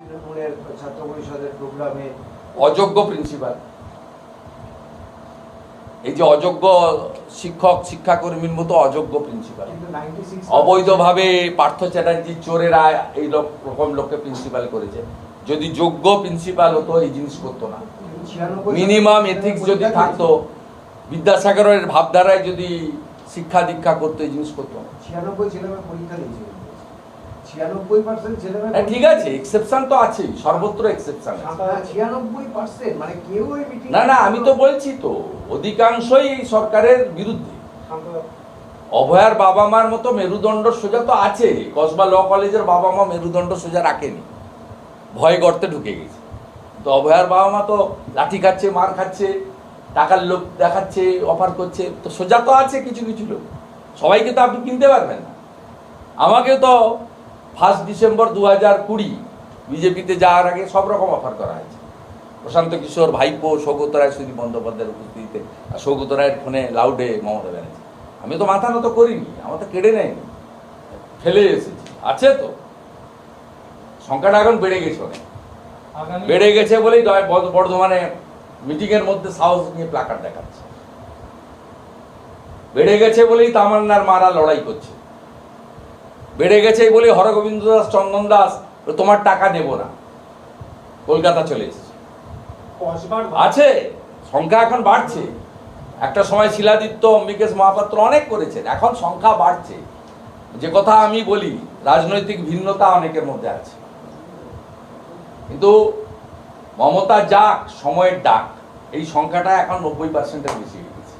তৃণমূলের ছাত্র পরিষদের প্রোগ্রামে অযোগ্য প্রিন্সিপাল। এই যে অযোগ্য শিক্ষক শিক্ষাকর্মীর মতো অযোগ্য প্রিন্সিপাল। অবৈধভাবে পার্থ চ্যাটার্জি চোরেরা এই লোক রকম লোককে প্রিন্সিপাল করেছে। যদি যোগ্য প্রিন্সিপাল হতো এই জিনিস করতো না। মিনিমাম এথিক্স যদি থাকতো বিদ্যাসাগরের ভাবধারায় যদি শিক্ষা দীক্ষা করতো এই জিনিস করতো না। ছিয়ানব্বই ছেলেমেয়ে পরীক্ষা দিয়েছে। ছিয়ানব্বই পার্সেন্ট ছেলেমেয়ে হ্যাঁ, ঠিক আছে এক্সেপশন তো আছেই সর্বত্র এক্সেপশন ছিয়ানব্বই পার্সেন্ট মানে কেউ না না আমি তো বলছি তো অধিকাংশই এই সরকারের বিরুদ্ধে। অভয়ার বাবা মার মতো মেরুদণ্ড সোজা তো আছে কসবা ল কলেজের বাবা মা মেরুদণ্ড সোজা রাখেনি। ভয় গর্তে ঢুকে গেছে। তো অভয়ার বাবা মা তো লাঠি খাচ্ছে মার খাচ্ছে টাকার লোক দেখাচ্ছে অফার করছে তো সোজা তো আছে কিছু কিছু লোক। সবাইকে তো আপনি কিনতে পারবেন না। আমাকে তো ফার্স্ট ডিসেম্বর দু হাজার কুড়ি বিজেপিতে যাওয়ার আগে সব রকম অফার করা হয়েছে। প্রশান্ত কিশোর ভাইপো সৌগত রায় সুদীপ বন্দ্যোপাধ্যায়ের উপস্থিতিতে। আর সৌগত রায়ের ফোনে লাউডে মমতা ব্যানার্জি। আমি তো মাথা নত করিনি আমার তো কেড়ে নেয়নি। ফেলে এসেছি। আছে তো? সংখ্যাটা এখন বেড়ে গেছে অনেক। বেড়ে গেছে বলেই বর্ধমানে মিটিং এর মধ্যে সাহস নিয়ে প্লাকার দেখাচ্ছে। বেড়ে গেছে বলেই তামান্নার মারা লড়াই করছে। বেড়ে গেছে বলেই হরগোবিন্দ দাস চন্দন দাস তোমার টাকা নেব না। কলকাতা চলে এসেছে। আছে সংখ্যা এখন বাড়ছে। একটা সময় শিলাদিত্য অম্বিকেশ মহাপাত্র অনেক করেছেন এখন সংখ্যা বাড়ছে। যে কথা আমি বলি রাজনৈতিক ভিন্নতা অনেকের মধ্যে আছে। কিন্তু মমতা যাক সময়ের ডাক এই সংখ্যাটা এখন নব্বই পার্সেন্টের বেশি হয়ে গেছে।